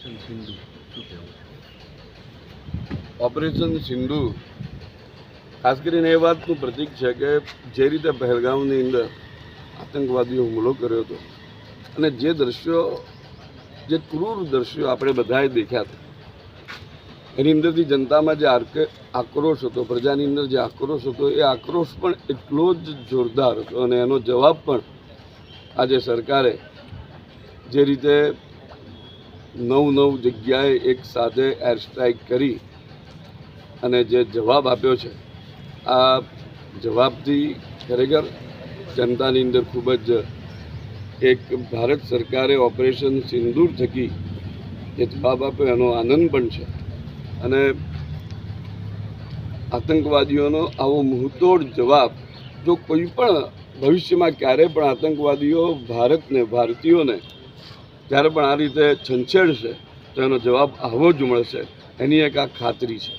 સિંધુ શું કહેવું ઓપરેશન સિંધુ ખાસ કરીને એ વાતનું પ્રતીક છે કે જે રીતે પહેલગામની અંદર આતંકવાદીઓ હુમલો કર્યો હતો અને જે દ્રશ્યો, જે ક્રૂર દ્રશ્યો આપણે બધાએ દેખ્યા હતા, એની અંદરથી જનતામાં જે આક્રોશ હતો, પ્રજાની અંદર જે આક્રોશ હતો, એ આક્રોશ પણ એટલો જ જોરદાર હતો અને એનો જવાબ પણ આજે સરકારે જે રીતે નવ નવ જગ્યાએ એક સાથે એર સ્ટ્રાઇક કરી અને જે જવાબ આપ્યો છે, આ જવાબથી ખરેખર જનતાની અંદર ખૂબ જ એક ભારત સરકારે ઓપરેશન સિંદૂર થકી જે જવાબ આપ્યો, એનો આનંદ પણ છે. અને આતંકવાદીઓનો આવો મુહતોડ જવાબ જો કોઈ પણ ભવિષ્યમાં ક્યારેય પણ આતંકવાદીઓ ભારતને, ભારતીયોને જ્યારે પણ આ રીતે છંછેડશે તો એનો જવાબ આવો જ મળશે. એની એક આ ખાતરી છે.